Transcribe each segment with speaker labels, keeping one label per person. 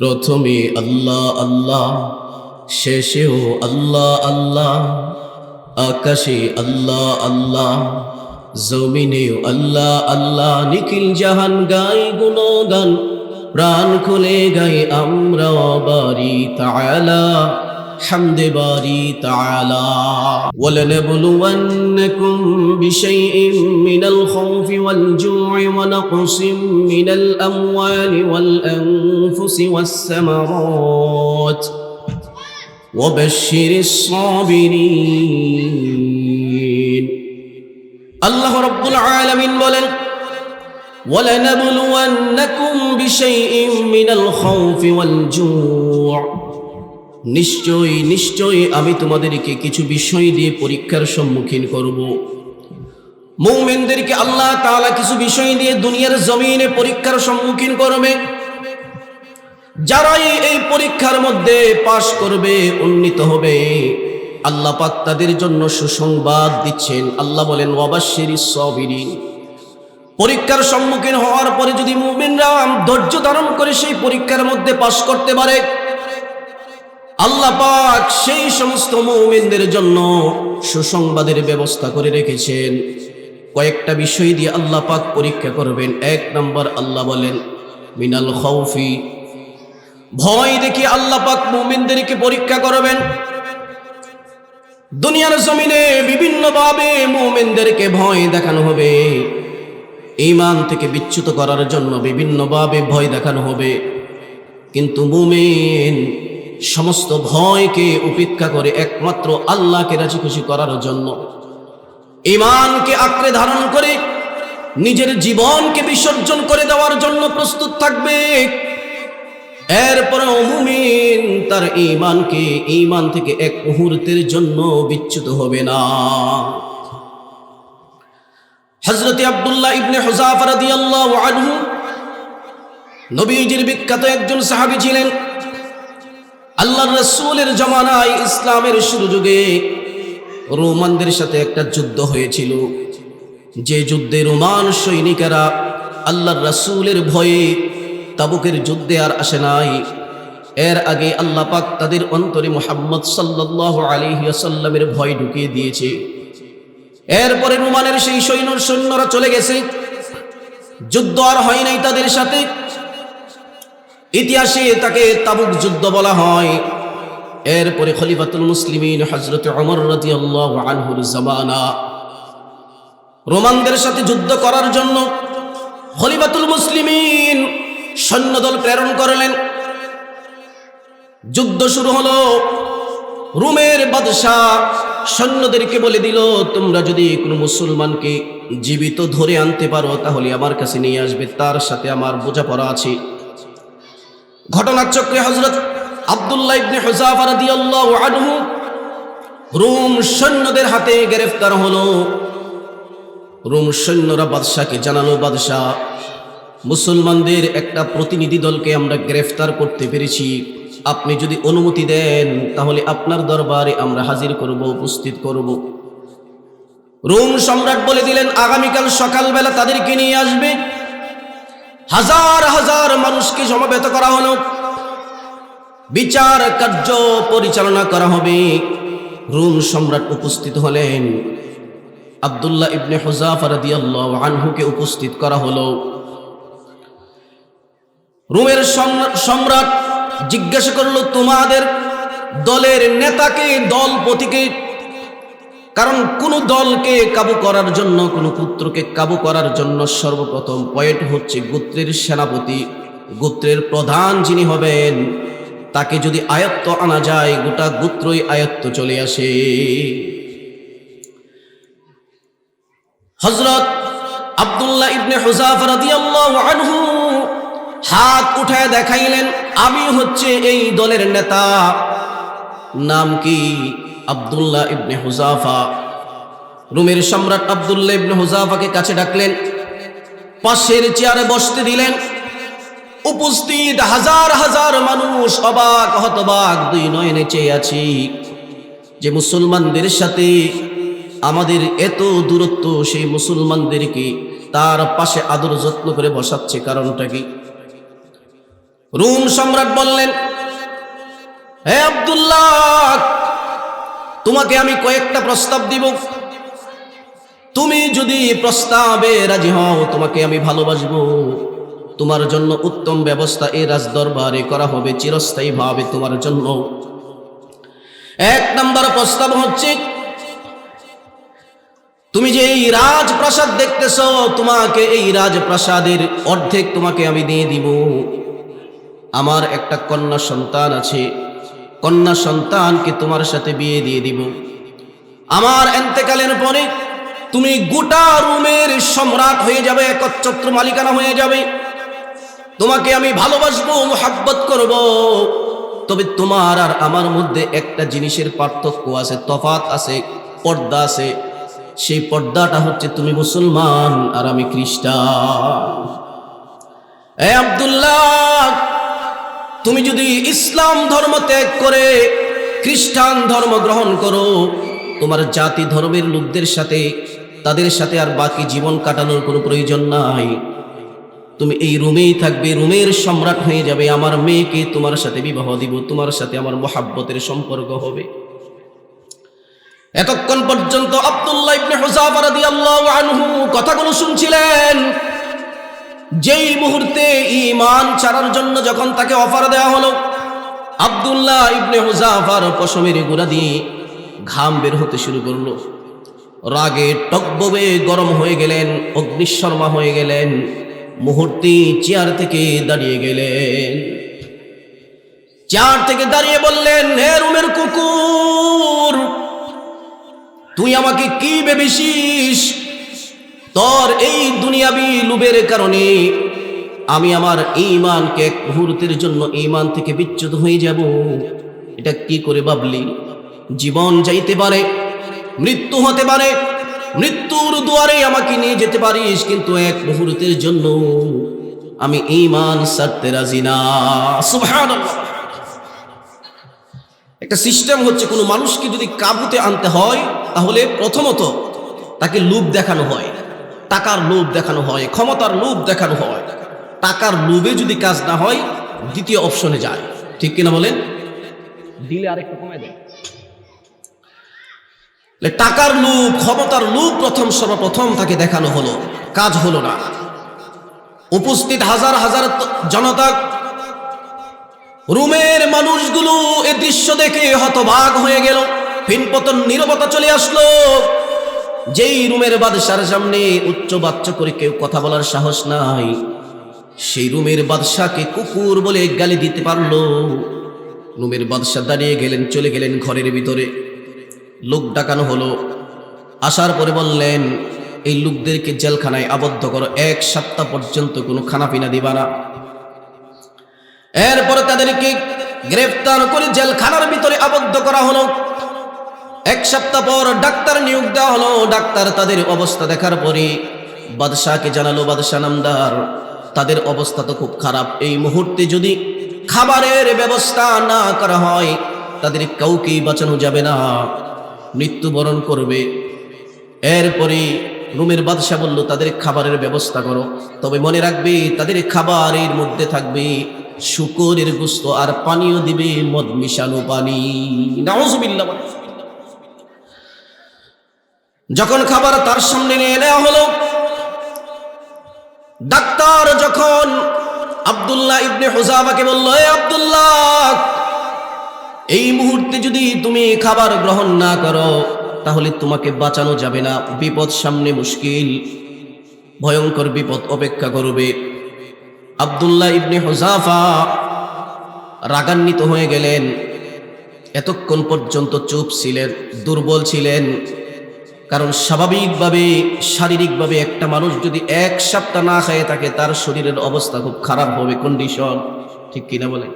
Speaker 1: প্রথমে আল্লাহ আল্লাহ, শেষেও আল্লাহ আল্লাহ, আকাশে আল্লাহ আল্লাহ, জমিনেও আল্লাহ আল্লাহ, নিখিল জাহান গাই গুণগান, প্রাণ খুলে গাই আমরা বাড়ি তাআলা। حمد باري تعالى. ولنبلونكم بشيء من الخوف والجوع ونقص من الأموال والأنفس والثمرات. وبشر الصابرين. الله رب العالمين ولن ولنبلونكم بشيء من الخوف والجوع নিশ্চয়ই নিশ্চয়ই আমি তোমাদেরকে কিছু বিষয় দিয়ে পরীক্ষার সম্মুখীন করব। মৌমেনদেরকে আল্লাহ তাআলা কিছু বিষয় দিয়ে দুনিয়ার জমিনে পরীক্ষার সম্মুখীন করবে। যারাই এই পরীক্ষার মধ্যে পাশ করবে, উন্নীত হবে। আল্লাহ পাক তাদের জন্য সুসংবাদ দিচ্ছেন। আল্লাহ বলেন সবিরিন। পরীক্ষার সম্মুখীন হওয়ার পরে যদি মুমিনরা ধৈর্য ধারণ করে সেই পরীক্ষার মধ্যে পাশ করতে পারে আল্লাহ পাক সেই সমস্ত মুমিনদের জন্য সুসংবাদের ব্যবস্থা করে রেখেছেন। কয়েকটা বিষয় দিয়ে আল্লাহ পাক পরীক্ষা করবেন। এক নম্বর আল্লাহ বলেন, মিনাল খৌফি ভয় দেখি আল্লাহ পাক মুমিনদেরকে পরীক্ষা করবেন। দুনিয়ার জমিনে বিভিন্নভাবে মুমিনদেরকে ভয় দেখানো হবে। ইমান থেকে বিচ্যুত করার জন্য বিভিন্নভাবে ভয় দেখানো হবে। কিন্তু মুমিন সমস্ত ভয়কে উপেক্ষা করে একমাত্র আল্লাহকে রাজি খুশি করার জন্য। ইমানকে আঁকড়ে ধারণ করে, নিজের জীবনকে বিসর্জন করে দেওয়ার জন্য প্রস্তুত থাকবে। এরপরে মুমিন তার ইমানকে ইমান থেকে এক মুহূর্তের জন্য বিচ্যুত হবে না। হজরত আব্দুল্লাহ ইবনে হুজাফা রাদিয়াল্লাহু আনহু নবীজির বিখ্যাত একজন সাহাবী ছিলেন। আল্লাহ রসুলের জমানায় ইসলামের শুরু যুগে রোমানদের সাথে একটা যুদ্ধ হয়েছিল। যে যুদ্ধে রোমান সৈনিকেরা আল্লাহ রসুলের ভয়ে তাবুকের যুদ্ধে আর আসে নাই। এর আগে আল্লাহ পাক তাদের অন্তরে মোহাম্মদ সাল্লাহ আলিহাসাল্লামের ভয় ঢুকিয়ে দিয়েছে। এরপরে রোমানের সেই সৈন্য সৈন্যরা চলে গেছে। যুদ্ধ আর হয় নাই তাদের সাথে। ইতিহাসে তাকে তাবুক যুদ্ধ বলা হয়। এরপরে খলিফাতুল মুসলিমিন হজরত অমর আল্লাহ আনহুর জামানা। রোমানদের সাথে যুদ্ধ করার জন্য খলিফাতুল মুসলিমিন সৈন্যদল প্রেরণ করলেন। যুদ্ধ শুরু হলো। রুমের বাদশাহ সৈন্যদেরকে বলে দিল, তোমরা যদি কোনো মুসলমানকে জীবিত ধরে আনতে পারো, তাহলে আমার কাছে নিয়ে আসবে, তার সাথে আমার বোঝাপড়া আছে। ঘটনাচক্রে হজরত আবদুল্লাহ ইবনে হুজাফা রাদিয়াল্লাহু আনহু রোম সৈন্যদের হাতে গ্রেফতার হলো। রোম সৈন্যরা বাদশাকে জানালো বাদশাহ মুসলমানদের একটা প্রতিনিধি দলকে আমরা গ্রেফতার করতে পেরেছি। আপনি যদি অনুমতি দেন, তাহলে আপনার দরবারে আমরা হাজির করব, উপস্থিত করব। রোম সম্রাট বলে দিলেন, আগামীকাল সকালবেলা তাদেরকে নিয়ে আসবে। হাজার হাজার মানুষকে সমাবেত করা হলো। বিচার কার্য পরিচালনা করা হবে। রুম সম্রাট উপস্থিত হলেন। আবদুল্লাহ ইবনে হুজাফা রাদিয়াল্লাহু আনহুকে উপস্থিত করা হলো। রোমের সম্রাট জিজ্ঞাসা করল, তোমাদের দলের নেতাকে, দলপতিকে কারণ কোন দলকে কাবু করার জন্য, কোন পুত্রকে কাবু করার জন্য সর্বপ্রথম পয়েন্ট হচ্ছে গোত্রের সেনাপতি। গোত্রের প্রধান যিনি হবেন, তাকে যদি আয়ত্ত আনা যায়, গোটা গোত্রই আয়ত্ত চলে আসে। হজরত আবদুল্লাহ ইবনে আনহু হাত উঠায় দেখাইলেন, আমি হচ্ছে এই দলের নেতা। নাম কি? Abdullah ibn Hudhafa. রুমের সম্রাট আবদুল্লাহ ইবনে হুজাফাকে কাছে ডাকলেন, পাশের চেয়ারে বসতে দিলেন। উপস্থিত হাজার হাজার মানুষ অবাক, হতবাক, দুই নয়নে চেয়ে আছি যে মুসলমানদের সাথে আমাদের এত দূরত্ব, সেই মুসলমানদেরকে তার পাশে আদর যত্ন করে বসাচ্ছে কারণটা কি? রুম সম্রাট বললেন, হে আব্দুল্লাহ তোমাকে আমি কয়েকটা প্রস্তাব দিব। তুমি যদি প্রস্তাবে রাজি হও, তোমাকে আমি ভালোবাসবো। তোমার জন্য উত্তম ব্যবস্থা এই রাজদরবারে করা হবে চিরস্থায়ী ভাবে তোমার জন্য। এক নম্বর প্রস্তাব হচ্ছে, তুমি যে এই রাজপ্রাসাদ দেখতেছ, তোমাকে এই রাজপ্রাসাদের অর্ধেক তোমাকে আমি দিয়ে দিব। আমার একটা কন্যা সন্তান আছে কন্যা সন্তানকে তোমার সাথে বিয়ে দিয়ে দিব। আমার এন্তেকালের পরে তুমি গোটা রুমের সম্রাট হয়ে যাবে, একচ্ছত্র মালিকানা হয়ে যাবে। তোমাকে আমি ভালোবাসবো, মোহাব্বত করব। তবে তোমার আর আমার মধ্যে একটা জিনিসের পার্থক্য আছে তফাত আছে, পর্দা আছে। সেই পর্দাটা হচ্ছে তুমি মুসলমান আর আমি খ্রিস্টান। এ আব্দুল্লাহ তুমি যদি ইসলাম ধর্ম ত্যাগ করে খ্রিস্টান ধর্ম গ্রহণ করো, তোমার জাতি ধর্মের লোকদের সাথে, তাদের সাথে আর বাকি জীবন কাটানোর কোনো প্রয়োজন নাই। তুমি এই রুমেই থাকবে, রুমের সম্রাট হয়ে যাবে, আমার মেয়েকে তোমার সাথে বিবাহ দিব, তোমার সাথে আমার মহাব্বতের সম্পর্ক হবে। এতক্ষণ পর্যন্ত আব্দুল্লাহ ইবনে হুজাফা রাদিয়াল্লাহু আনহু কথাগুলো শুনছিলেন। যেই মুহূর্তে ঈমান ছাড়ার জন্য যখন তাকে অফার দেওয়া হলো, আবদুল্লাহ ইবনে হুজাফার পশমের গোড়া দিয়ে ঘাম বের হতে শুরু করল। রাগে টকববে গরম হয়ে গেলেন, অগ্নিশর্মা হয়ে গেলেন, মুহূর্তে চেয়ার থেকে দাঁড়িয়ে গেলেন। চেয়ার থেকে দাঁড়িয়ে বললেন, হে রুমের কুকুর, তুই আমাকে কি ভেবেছিস? তোর এই দুনিয়াবি লুবের কারণে আমি আমার ইমানকে এক মুহূর্তের জন্য ইমান থেকে বিচ্যুত হয়ে যাব। এটা কি করে ভাবলি? জীবন যাইতে পারে, মৃত্যু হতে পারে, মৃত্যুর দুয়ারে আমাকে নিয়ে যেতে পারিস, কিন্তু এক মুহূর্তের জন্য আমি ইমান সারতে রাজি না। একটা সিস্টেম হচ্ছে, কোনো মানুষকে যদি কাবুতে আনতে হয়, তাহলে প্রথমত তাকে লোভ দেখানো হয়। টাকার লোভ দেখানো হয় ক্ষমতার লোভ দেখানো হয়। টাকার লোভে যদি কাজ না হয় দ্বিতীয় অপশনে যায়। ঠিক কিনা বলেন? দিলে আরেকটু কমায় দেয় টাকার লোভ ক্ষমতার লোভ প্রথম সর্বপ্রথম তাকে দেখানো হলো। কাজ হলো না। উপস্থিত হাজার হাজার জনতা রুমের মানুষগুলো এ দৃশ্য দেখে হতবাক হয়ে গেল। পিনপতন নীরবতা চলে আসলো। যেই রুমের বাদশার সামনে উচ্চ বাচ্চ করে কেউ কথা বলার সাহস নাই, সেই রুমের বাদশাকে কুকুর বলে গালি দিতে পারল। রুমের বাদশা দাঁড়িয়ে গেলেন, চলে গেলেন ঘরের ভিতরে। লোক ডাকানো হলো। আসার পরে বললেন, এই লোকদেরকে জেলখানায় আবদ্ধ করো, এক সপ্তাহ পর্যন্ত কোনো খানা পিনা দিবা না। এরপরে তাদেরকে গ্রেফতার করে জেলখানার ভিতরে আবদ্ধ করা হলো। এক সপ্তাহ পর ডাক্তার নিয়োগ দেওয়া হলো। ডাক্তার তাদের অবস্থা দেখার পরে বাদশাহকে জানালো বাদশাহ নামদার, তাদের অবস্থা তো খুব খারাপ। এই মুহূর্তে যদি খাবারের ব্যবস্থা না করা হয়, তাদের কাউকেই বাঁচানো যাবে না। মৃত্যুবরণ করবে। এরপরে রুমের বাদশাহ বলল, তাদের খাবারের ব্যবস্থা করো। তবে মনে রাখবে, তাদের খাবারের মধ্যে থাকবে শুকরের গুস্ত আর পানিও দিবে মদ মিশানো পানি। নাউজুবিল্লাহ। বলে। যখন খাবার তার সামনে নিয়ে নেওয়া হলো, ডাক্তার যখন আব্দুল্লাহ ইবনে হুজাফাকে বলল, এ আব্দুল্লাহ, এই মুহূর্তে যদি তুমি খাবার গ্রহণ না করো, তাহলে তোমাকে বাঁচানো যাবে না। বিপদ সামনে মুশকিল। ভয়ঙ্কর বিপদ অপেক্ষা করবে। আব্দুল্লাহ ইবনে হুজাফা রাগান্বিত হয়ে গেলেন। এতক্ষণ পর্যন্ত চুপ ছিলেন, দুর্বল ছিলেন। কারণ স্বাভাবিকভাবে, শারীরিকভাবে একটা মানুষ যদি এক সপ্তাহ না খায় থাকে, তার শরীরের অবস্থা খুব খারাপ হবে কন্ডিশন ঠিক কিনা বলে?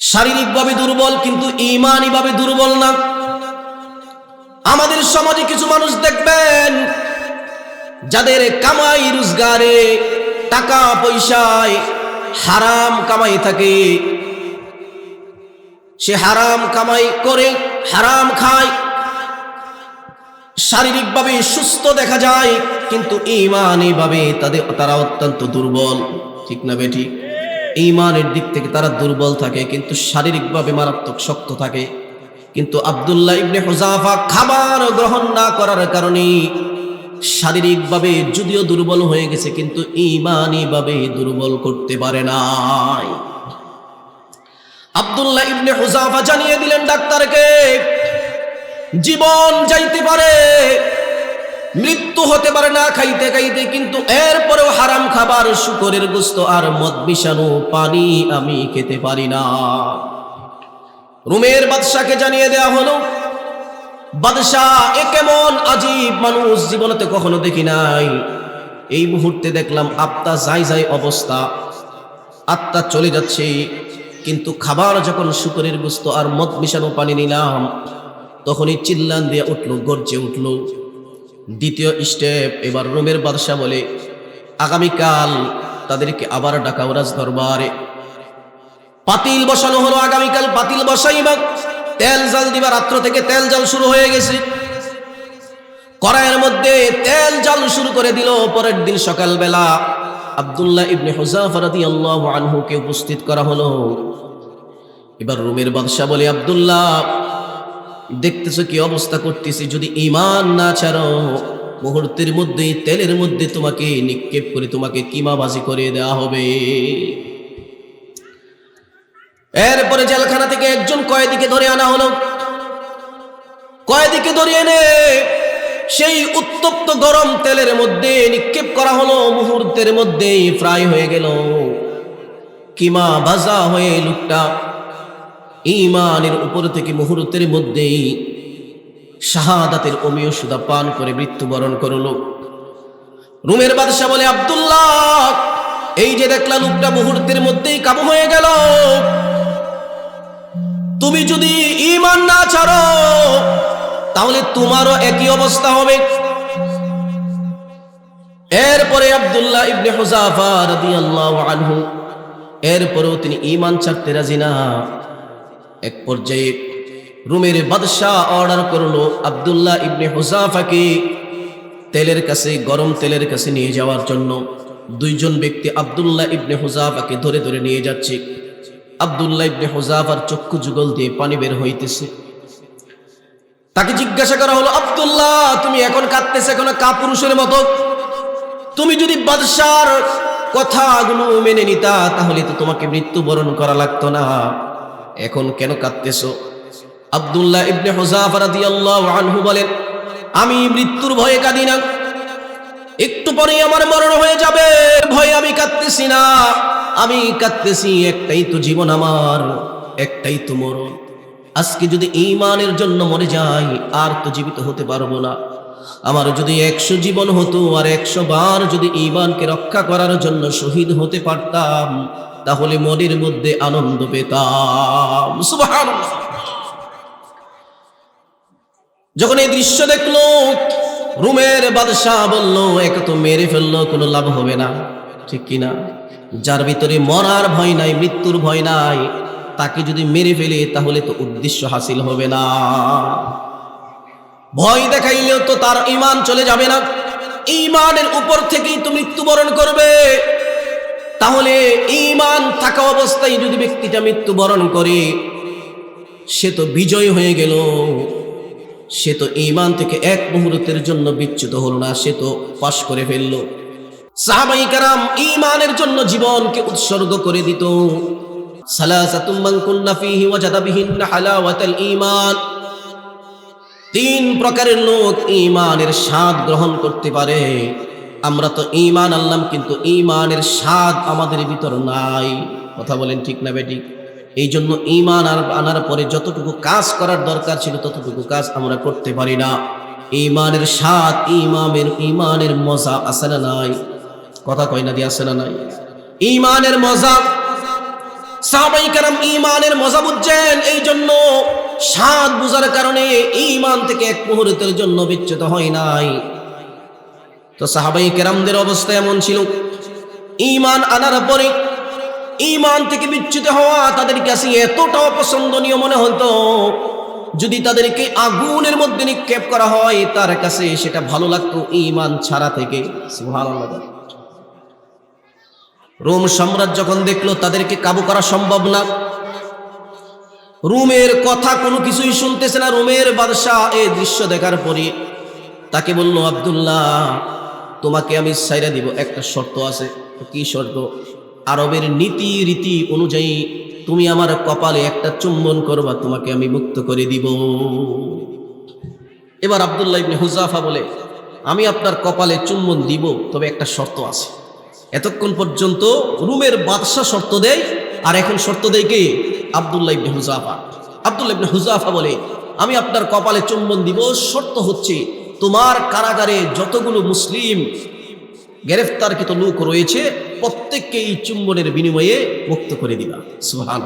Speaker 1: শারীরিকভাবে দুর্বল, কিন্তু ইমানিভাবে দুর্বল না। আমাদের সমাজে কিছু মানুষ দেখবেন, যাদের কামাই রোজগারে, টাকা পয়সায় হারাম কামাই থাকে। সে হারাম কামাই করে, হারাম খায় শারীরিকভাবে সুস্থ দেখা যায়, কিন্তু ইমানিভাবে তাদের, তারা অত্যন্ত দুর্বল। ঠিক না বেঠি? ইমানের দিক থেকে তারা দুর্বল থাকে, কিন্তু শারীরিকভাবে মারাত্মক শক্ত থাকে। কিন্তু আব্দুল্লাহ ইবনে হুজাফা খাবার গ্রহণ না করার কারণে শারীরিকভাবে যদিও দুর্বল হয়ে গেছে, কিন্তু ইমানিভাবে দুর্বল করতে পারে নাই। আব্দুল্লাহ ইবনে হুজাফা জানিয়ে দিলেন ডাক্তারকে জীবন যাইতে পারে, মৃত্যু হতে পারে না খাইতে খাইতে, কিন্তু এরপরেও হারাম খাবার, শুকরের গোস্ত আর মদ মিশানো পানি আমি খেতে পারি না। রুমের বাদশাকে জানিয়ে দেয়া হলো, বাদশাহ এ কেমন আজীব মানুষ জীবনতে কখনো দেখি নাই। এই মুহূর্তে দেখলাম আত্মা যাই যাই অবস্থা আত্মা চলে যাচ্ছে, কিন্তু খাবার যখন শুকরের গোস্ত আর মদ মিশানো পানি নিলাম তখনই চিল্লান দিয়ে উঠল, গর্জে উঠল। দ্বিতীয় স্টেপ এবার রোমের বাদশাহ বলে, আগামীকাল তাদেরকে আবার ডাকা রাজ দরবারে পাতিল বসানো হলো আগামীকাল, পাতিল বসাইবা। তেল জাল দিবা, রাত্র থেকে তেল জাল শুরু হয়ে গেছে। কড়াইয়ের মধ্যে তেল জাল শুরু করে দিল পরের দিন সকালবেলা। আব্দুল্লাহ ইবনে হুজাফা রাদিয়াল্লাহু আনহুকে উপস্থিত করা হলো। এবার রুমের বাদশাহ বলে, আব্দুল্লাহ দেখতেছো কি অবস্থা করতেছি? যদি ইমান না ছাড়ো, মুহূর্তের মধ্যেই, তেলের মধ্যে তোমাকে নিক্ষেপ করে তোমাকে কিমাবাজি করে দেওয়া হবে। এরপরে জেলখানা থেকে একজন কয়েদিকে ধরে আনা হলো। কয়েদিকে ধরে এনে সেই উত্তপ্ত গরম তেলের মধ্যে নিক্ষেপ করা হলো। মুহূর্তের মধ্যেই ফ্রাই হয়ে গেল। কিমা ভাজা হয়ে লুকটা ইমানের উপর থেকে মুহূর্তের মধ্যেই শাহাদাতের অমীয় সুদা পান করে মৃত্যুবরণ করল। রুমের বাদশাহ বলে, আব্দুল্লাহ, এই যে দেখলা লোকটা মুহূর্তের মধ্যেই কাবু হয়ে গেল। তুমি যদি ইমান না ছাড়ো, তাহলে তোমারও একই অবস্থা হবে। এরপরে আব্দুল্লাহ ইবনে হুজাফা রাদিয়াল্লাহু আনহু, এরপরেও তিনি ইমান ছাড়তে রাজি না। এক পর্যায়ে রুমের বাদশাহ অর্ডার করল আব্দুল্লাহ ইবনে হুজাফাকে তেলের কাছে, গরম তেলের কাছে নিয়ে যাওয়ার জন্য। দুইজন ব্যক্তি আব্দুল্লাহ ইবনে হুজাফাকে ধরে ধরে নিয়ে যাচ্ছে। আব্দুল্লাহ ইবনে হুজাফার চক্ষু যুগল দিয়ে পানি বের হইতেছে। তাকে জিজ্ঞাসা করা হলো, আব্দুল্লাহ, তুমি এখন কাঁদতেছে কোনো? কাপুরুষের মতো। তুমি যদি বাদশার কথাগুলো মেনে নিতা, তাহলে তো তোমাকে মৃত্যুবরণ করা লাগতো না। এখন কেন কাঁদতেছো? আব্দুল্লাহ ইবনে রাদিয়াল্লাহু আনহু বলেন, আমি মৃত্যুর ভয়ে কাঁদি না। একটু পরে আমার মরণ হয়ে যাবে। ভয়ে আমি কাঁদতেছি না। আমি কাঁদতেছি, একটাই তো জীবন আমার, একটাই তো মরণ। আজকে যদি ইমানের জন্য মরে যাই, আর তো জীবিত হতে পারব না। আমার যদি একশো জীবন হতো, আর একশো বার যদি ইমানকে রক্ষা করার জন্য শহীদ হতে পারতাম তাহলে মনের মধ্যে আনন্দ পেতাম। যখন এই দৃশ্য দেখল, রুমের বাদশাহ বলল একে তো মেরে ফেলল, কোনো লাভ হবে না। ঠিক কিনা? যার ভিতরে মরার ভয় নাই, মৃত্যুর ভয় নাই, তাকে যদি মেরে ফেলে, তাহলে তো উদ্দেশ্য হাসিল হবে না। ভয় দেখাইলেও তো তার ইমান চলে যাবে না। ইমানের উপর থেকেই তো মৃত্যুবরণ করবে। তাহলে ইমান থাকা অবস্থায় যদি ব্যক্তিটা মৃত্যুবরণ করে, সে তো বিজয় হয়ে গেল। সে তো ইমান থেকে এক মুহূর্তের জন্য বিচ্যুত হলো না, সে তো পাশ করে ফেলল। সাহাবাই কারাম ইমানের জন্য জীবনকে উৎসর্গ করে দিত। মান ঈমান। তিন প্রকারের লোক ইমানের স্বাদ গ্রহণ করতে পারে। আমরা তো ইমান আনলাম, কিন্তু ইমানের স্বাদ আমাদের ভিতর নাই। কথা বলেন ঠিক না বেঠিক? এই জন্য ইমান আনার পরে যতটুকু কাজ করার দরকার ছিল, ততটুকু কাজ আমরা করতে পারি না। ইমানের স্বাদ ইমামের ইমানের মজা আসে না নাই? কথা কয় না দিয়ে আসে না নাই? ইমানের মজা। ইমানের মজা বুঝছেন এই জন্য স্বাদ বুঝার কারণে ইমান থেকে এক মুহূর্তের জন্য বিচ্যুত হয় নাই। তো সাহাবাই কেরামদের অবস্থা এমন ছিল। ইমান আনার পরে ইমান থেকে বিচ্যুত হওয়া তাদের কাছে এতটা অপছন্দনীয় মনে হতো, যদি তাদেরকে আগুনের মধ্যে নিক্ষেপ করা হয়, তার কাছে সেটা ভালো লাগতো ইমান ছাড়া থেকে। রোম সম্রাট যখন দেখল তাদেরকে কাবু করা সম্ভব না, রুমের কথা কোনো কিছুই শুনতেছে না। রোমের বাদশাহ এই দৃশ্য দেখার পরে তাকে বলল, আব্দুল্লাহ তোমাকে আমি সাইরা দিব। একটা শর্ত আছে। কি শর্ত? আরবের নীতি রীতি অনুযায়ী তুমি আমার কপালে একটা চুম্বন করবা, তোমাকে আমি মুক্ত করে দিব। এবার আব্দুল্লাহ ইবনে হুজাফা বলে, আমি আপনার কপালে চুম্বন দিব, তবে একটা শর্ত আছে। এতক্ষণ পর্যন্ত রুমের বাদশা শর্ত দেয়, আর এখন শর্ত দেয় কে? Abdullah ibn Hudhafa Abdullah ibn Hudhafa বলে, আমি আপনার কপালে চুম্বন দিব, শর্ত হচ্ছে তোমার কারাগারে যতগুলো মুসলিম গ্রেফতারকৃত লোক রয়েছে প্রত্যেককে এই চুম্বনের বিনিময়ে মুক্ত করে দিবা। সুহান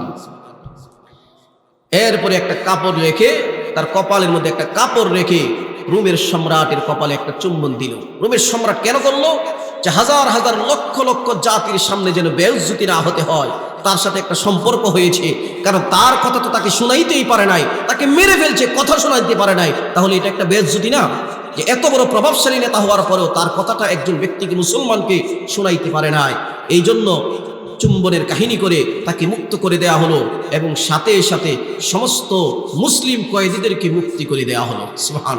Speaker 1: এরপরে একটা কাপড় রেখে, তার কপালের মধ্যে একটা কাপড় রেখে রুমের সম্রাটের কপালে একটা চুম্বন দিল। রুমের সম্রাট কেন করল? যে হাজার হাজার লক্ষ লক্ষ জাতির সামনে যেন বেউজ্জুতি না হতে হয়, তার সাথে একটা সম্পর্ক হয়েছে। কারণ তার কথা তো তাকে শোনাইতেই পারে নাই, তাকে মেরে ফেলছে, কথা শোনাইতে পারে নাই। তাহলে এটা একটা বেউজ্জুতি না? এত বড় প্রভাবশালী নেতা হওয়ার পরেও তার কথাটা একজন ব্যক্তিকে মুসলমানকে শোনাইতে পারে নাই। এই জন্য চুম্বনের কাহিনী করে তাকে মুক্ত করে দেয়া হলো এবং সাথে সাথে সমস্ত মুসলিম কয়েদিদেরকে মুক্তি করে দেয়া হলো। সুবহান